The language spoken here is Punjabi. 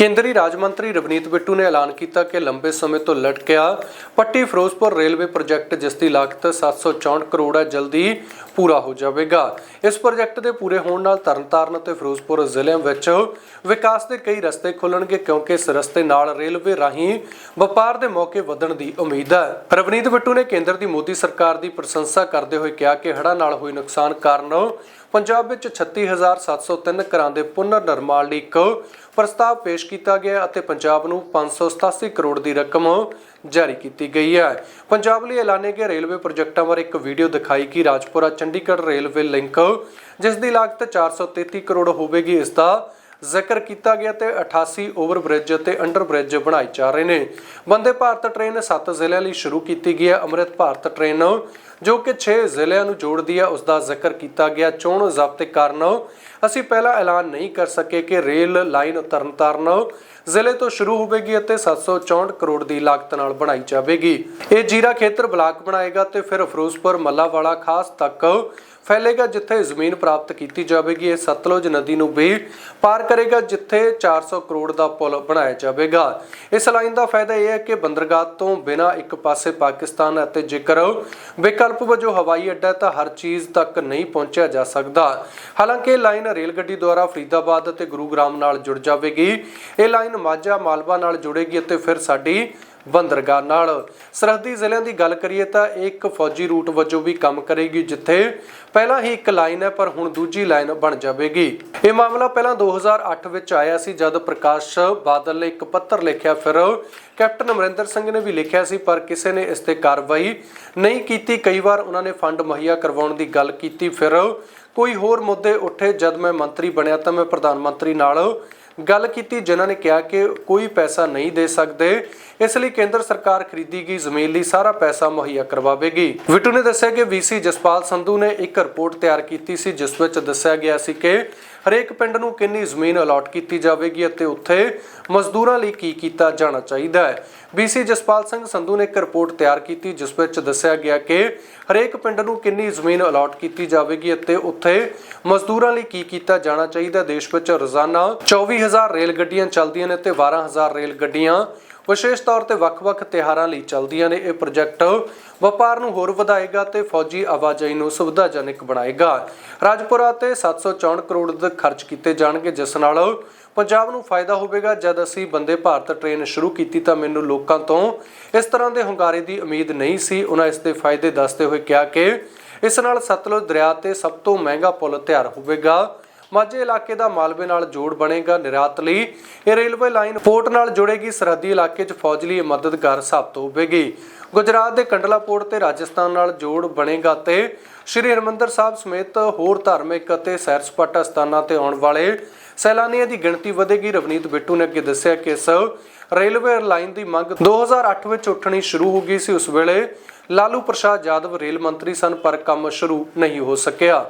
ਕੇਂਦਰੀ ਰਾਜ ਮੰਤਰੀ ਰਵਨੀਤ ਬਿੱਟੂ ਨੇ ਐਲਾਨ ਕੀਤਾ ਕਿ ਲੰਬੇ ਸਮੇਂ ਤੋਂ ਲਟਕਿਆ ਪੱਟੀ ਫਿਰੋਜ਼ਪੁਰ ਰੇਲਵੇ ਪ੍ਰੋਜੈਕਟ, ਜਿਸ ਦੀ ਲਾਗਤ 764 ਕਰੋੜ ਹੈ, ਜਲਦੀ ਪੂਰਾ ਹੋ ਜਾਵੇਗਾ। ਇਸ ਪ੍ਰੋਜੈਕਟ ਦੇ ਪੂਰੇ ਹੋਣ ਨਾਲ ਤਰਨਤਾਰਨ ਅਤੇ ਫਿਰੋਜ਼ਪੁਰ ਜ਼ਿਲ੍ਹਿਆਂ ਵਿੱਚ ਵਿਕਾਸ ਦੇ ਕਈ ਰਸਤੇ ਖੁੱਲਣਗੇ, ਕਿਉਂਕਿ ਇਸ ਰਸਤੇ ਨਾਲ ਰੇਲਵੇ ਰਾਹੀਂ ਵਪਾਰ ਦੇ ਮੌਕੇ ਵਧਣ ਦੀ ਉਮੀਦ ਹੈ। ਰਵਨੀਤ ਬਿੱਟੂ ਨੇ ਕੇਂਦਰ ਦੀ ਮੋਦੀ ਸਰਕਾਰ ਦੀ ਪ੍ਰਸ਼ੰਸਾ ਕਰਦੇ ਹੋਏ ਕਿਹਾ ਕਿ ਹੜ੍ਹਾਂ ਨਾਲ ਹੋਏ ਨੁਕਸਾਨ ਕਾਰਨ ਪੰਜਾਬ ਵਿੱਚ 36703 ਘਰਾਂ ਦੇ ਪੁਨਰ ਨਿਰਮਾਣ ਲਈ ਇੱਕ ਪ੍ਰਸਤਾਵ ਪੇਸ਼ ਕੀਤਾ ਗਿਆ ਅਤੇ ਪੰਜਾਬ ਨੂੰ 587 ਕਰੋੜ ਦੀ ਰਕਮ ਜਾਰੀ ਕੀਤੀ ਗਈ ਹੈ। ਪੰਜਾਬ ਲਈ ਐਲਾਨੇ ਗਏ ਰੇਲਵੇ ਪ੍ਰੋਜੈਕਟਾਂ ਬਾਰੇ ਇੱਕ ਵੀਡੀਓ ਦਿਖਾਈ ਕਿ ਰਾਜਪੁਰਾ ਚੰਡੀਗੜ੍ਹ ਰੇਲਵੇ ਲਿੰਕ, ਜਿਸ ਦੀ ਲਾਗਤ 433 ਕਰੋੜ ਹੋਵੇਗੀ, ਇਸ ਦਾ ਜ਼ਿਕਰ ਕੀਤਾ ਗਿਆ ਤੇ 88 ਓਵਰਬ੍ਰਿਜ ਅਤੇ ਅੰਡਰ ਬ੍ਰਿਜ ਬਣਾਏ ਜਾ ਰਹੇ ਨੇ। ਬੰਦੇ ਭਾਰਤ ਟ੍ਰੇਨ 7 ਜ਼ਿਲ੍ਹਿਆਂ ਲਈ ਸ਼ੁਰੂ ਕੀਤੀ ਗਈ ਹੈ। ਅੰਮ੍ਰਿਤ ਭਾਰਤ ਟ੍ਰੇਨ, ਜੋ ਕਿ 6 ਜ਼ਿਲ੍ਹਿਆਂ ਨੂੰ ਜੋੜਦੀ ਹੈ ਉਸ ਦਾ ਜ਼ਿਕਰ ਕੀਤਾ ਗਿਆ। ਚੋਣ ਜ਼ਾਬਤੇ ਕਾਰਨ ਅਸੀਂ ਪਹਿਲਾਂ ਐਲਾਨ ਨਹੀਂ ਕਰ ਸਕੇ ਕਿ ਰੇਲ ਲਾਈਨ ਤਰਨਤਾਰਨ ਜ਼ਿਲ੍ਹੇ ਤੋਂ ਸ਼ੁਰੂ ਹੋਵੇਗੀ ਅਤੇ 764 ਕਰੋੜ ਦੀ ਲਾਗਤ ਨਾਲ ਬਣਾਈ ਜਾਵੇਗੀ। ਇਹ ਜੀਰਾ ਖੇਤਰ ਬਲਾਕ ਬਣਾਏਗਾ ਤੇ ਫਿਰ ਫਿਰੋਜ਼ਪੁਰ, ਮੱਲਾਵਾਲਾ ਖਾਸ ਤੱਕ ਫੈਲੇਗਾ ਜਿੱਥੇ ਜ਼ਮੀਨ ਪ੍ਰਾਪਤ ਕੀਤੀ ਜਾਵੇਗੀ। ਇਹ ਸਤਲੁਜ ਨਦੀ ਨੂੰ ਵੀ ਪਾਰ ਕਰੇਗਾ ਜਿੱਥੇ 400 ਕਰੋੜ ਦਾ ਪੁਲ ਬਣਾਇਆ ਜਾਵੇਗਾ। ਇਸ ਲਾਈਨ ਦਾ ਫਾਇਦਾ ਇਹ ਹੈ ਕਿ ਬੰਦਰਗਾਹ ਤੋਂ ਬਿਨਾਂ ਇੱਕ ਪਾਸੇ ਪਾਕਿਸਤਾਨ ਅਤੇ ਜੇਕਰ ਵਿਕਲਪ ਵਜੋਂ ਹਵਾਈ ਅੱਡਾ ਤਾਂ ਹਰ ਚੀਜ਼ ਤੱਕ ਨਹੀਂ ਪਹੁੰਚਿਆ ਜਾ ਸਕਦਾ। ਹਾਲਾਂਕਿ ਲਾਈਨ ਰੇਲ ਗੱਡੀ ਦੁਆਰਾ ਫਰੀਦਾਬਾਦ ਅਤੇ ਗੁਰੂਗ੍ਰਾਮ ਨਾਲ ਜੁੜ ਜਾਵੇਗੀ, ਇਹ ਲਾਈਨ ਮਾਝਾ ਮਾਲਵਾ ਨਾਲ ਜੁੜੇਗੀ ਅਤੇ ਫਿਰ ਸਾਡੀ ਬੰਦਰਗਾਹ ਨਾਲ। ਸਰਹੱਦੀ ਜ਼ਿਲ੍ਹਿਆਂ ਦੀ ਗੱਲ ਕਰੀਏ ਤਾਂ ਇੱਕ ਫੌਜੀ ਰੂਟ ਵਜੋਂ ਵੀ ਕੰਮ ਕਰੇਗੀ ਜਿੱਥੇ ਪਹਿਲਾਂ ਹੀ ਇੱਕ ਲਾਈਨ ਹੈ, ਪਰ ਹੁਣ ਦੂਜੀ ਲਾਈਨ ਬਣ ਜਾਵੇਗੀ। ਇਹ ਮਾਮਲਾ ਪਹਿਲਾਂ 2008 ਵਿੱਚ ਆਇਆ ਸੀ, ਜਦ ਪ੍ਰਕਾਸ਼ ਬਾਦਲ ਨੇ ਇੱਕ ਪੱਤਰ ਲਿਖਿਆ, ਫਿਰ ਕੈਪਟਨ ਅਮਰਿੰਦਰ ਸਿੰਘ ਨੇ ਵੀ ਲਿਖਿਆ ਸੀ, ਪਰ ਕਿਸੇ ਨੇ ਇਸ ਤੇ ਕਾਰਵਾਈ ਨਹੀਂ ਕੀਤੀ। ਕਈ ਵਾਰ ਉਹਨਾਂ ਨੇ ਫੰਡ ਮੁਹੱਈਆ ਕਰਵਾਉਣ ਦੀ ਗੱਲ ਕੀਤੀ, ਫਿਰ ਕੋਈ ਹੋਰ ਮੁੱਦੇ ਉੱਠੇ ਜਦ ਮੈਂ ਮੰਤਰੀ ਬਣਿਆ ਤਾਂ ਮੈਂ ਪ੍ਰਧਾਨ ਮੰਤਰੀ ਨਾਲ ਗੱਲ ਕੀਤੀ, ਜਿਨ੍ਹਾਂ ਨੇ ਕਿਹਾ ਕਿ ਕੋਈ ਪੈਸਾ ਨਹੀਂ ਦੇ ਸਕਦੇ। ਇਸ ਲਈ ਕੇਂਦਰ ਸਰਕਾਰ ਖਰੀਦੀ ਗਈ ਜ਼ਮੀਨ ਲਈ ਸਾਰਾ ਪੈਸਾ ਮੁਹੱਈਆ ਕਰਵਾਵੇਗੀ। ਵਿਟੂ ਨੇ ਦੱਸਿਆ ਕਿ ਵੀਸੀ ਜਸਪਾਲ ਸੰਧੂ ਨੇ ਇੱਕ ਰਿਪੋਰਟ ਤਿਆਰ ਕੀਤੀ ਸੀ, ਜਿਸ ਵਿੱਚ ਦੱਸਿਆ ਗਿਆ ਸੀ ਕਿ ਹਰੇਕ ਪਿੰਡ ਨੂੰ ਕਿੰਨੀ ਜ਼ਮੀਨ ਅਲਾਟ ਕੀਤੀ ਜਾਵੇਗੀ ਅਤੇ ਉੱਥੇ ਮਜ਼ਦੂਰਾਂ ਲਈ ਕੀ ਕੀਤਾ ਜਾਣਾ ਚਾਹੀਦਾ ਹੈ? ਬੀਸੀ ਜਸਪਾਲ ਸਿੰਘ ਸੰਧੂ ਨੇ ਇੱਕ ਰਿਪੋਰਟ ਤਿਆਰ ਕੀਤੀ, ਜਿਸ ਵਿੱਚ ਦੱਸਿਆ ਗਿਆ ਕਿ ਹਰੇਕ ਪਿੰਡ ਨੂੰ ਕਿੰਨੀ ਜ਼ਮੀਨ ਅਲਾਟ ਕੀਤੀ ਜਾਵੇਗੀ ਅਤੇ ਉੱਥੇ ਮਜ਼ਦੂਰਾਂ ਲਈ ਕੀ ਕੀਤਾ ਜਾਣਾ ਚਾਹੀਦਾ ਦੇਸ਼ ਵਿੱਚ ਰੋਜ਼ਾਨਾ 24000 ਰੇਲ ਗੱਡੀਆਂ ਚੱਲਦੀਆਂ ਨੇ ਤੇ 12000 ਰੇਲ ਗੱਡੀਆਂ ਵਿਸ਼ੇਸ਼ ਤੌਰ ਤੇ ਵੱਖ-ਵੱਖ ਤਿਉਹਾਰਾਂ ਲਈ ਚੱਲਦੀਆਂ ਨੇ ਇਹ ਪ੍ਰੋਜੈਕਟ। ਵਪਾਰ ਨੂੰ ਹੋਰ ਵਧਾਏਗਾ ਤੇ ਫੌਜੀ ਆਵਾਜਾਈ ਨੂੰ ਸੁਵਿਧਾਜਨਕ ਬਣਾਏਗਾ। ਰਾਜਪੁਰਾ ਤੇ 764 ਕਰੋੜ ਦੇ ਖਰਚ ਕੀਤੇ ਜਾਣਗੇ, ਜਿਸ ਨਾਲ ਪੰਜਾਬ ਨੂੰ ਫਾਇਦਾ ਹੋਵੇਗਾ। ਜਦ ਅਸੀਂ ਬੰਦੇ ਭਾਰਤ ਟ੍ਰੇਨ ਸ਼ੁਰੂ ਕੀਤੀ ਤਾਂ ਮੈਨੂੰ ਲੋਕਾਂ ਤੋਂ ਇਸ ਤਰ੍ਹਾਂ ਦੇ ਹੁੰਗਾਰੇ ਦੀ ਉਮੀਦ ਨਹੀਂ ਸੀ। ਉਹਨਾਂ ਇਸ ਦੇ ਫਾਇਦੇ ਦੱਸਦੇ ਹੋਏ ਕਿਹਾ ਕਿ ਇਸ ਨਾਲ ਸਤਲੁਜ ਦਰਿਆ ਤੇ ਸਭ ਤੋਂ ਮਹਿੰਗਾ ਪੁਲ ਤਿਆਰ ਹੋਵੇਗਾ। ਮਾਝੇ ਇਲਾਕੇ ਦਾ ਮਾਲਵੇ ਨਾਲ ਜੋੜ ਬਣੇਗਾ ਨਿਰਾਤ ਲਈ। ਇਹ ਰੇਲਵੇ ਲਾਈਨ ਪੋਰਟ ਨਾਲ ਜੁੜੇਗੀ। ਸਰਹੱਦੀ ਇਲਾਕੇ 'ਚ ਫੌਜ ਲਈ ਮਦਦਗਾਰ ਸਾਬਤ ਹੋਵੇਗੀ। ਗੁਜਰਾਤ ਦੇ ਕੰਡਲਾ ਪੋਰਟ ਤੇ ਰਾਜਸਥਾਨ ਨਾਲ ਜੋੜ ਬਣੇਗਾ ਤੇ ਸ਼੍ਰੀ ਹਰਮੰਦਰ ਸਾਹਿਬ ਸਮੇਤ ਹੋਰ ਧਾਰਮਿਕ ਅਤੇ ਸੈਰ ਸਪਾਟਾ ਸਥਾਨਾਂ ਤੇ ਆਉਣ ਵਾਲੇ ਸੈਲਾਨੀਆਂ ਦੀ ਗਿਣਤੀ ਵਧੇਗੀ। ਰਵਨੀਤ ਬਿੱਟੂ ਨੇ ਅੱਗੇ ਦੱਸਿਆ ਕਿ ਇਸ ਰੇਲਵੇ ਲਾਈਨ ਦੀ ਮੰਗ 2008 ਵਿੱਚ ਉੱਠਣੀ ਸ਼ੁਰੂ ਹੋ ਗਈ ਸੀ। ਉਸ ਵੇਲੇ ਲਾਲੂ ਪ੍ਰਸਾਦ ਯਾਦਵ ਰੇਲ ਮੰਤਰੀ ਸਨ, ਪਰ ਕੰਮ ਸ਼ੁਰੂ ਨਹੀਂ ਹੋ ਸਕਿਆ।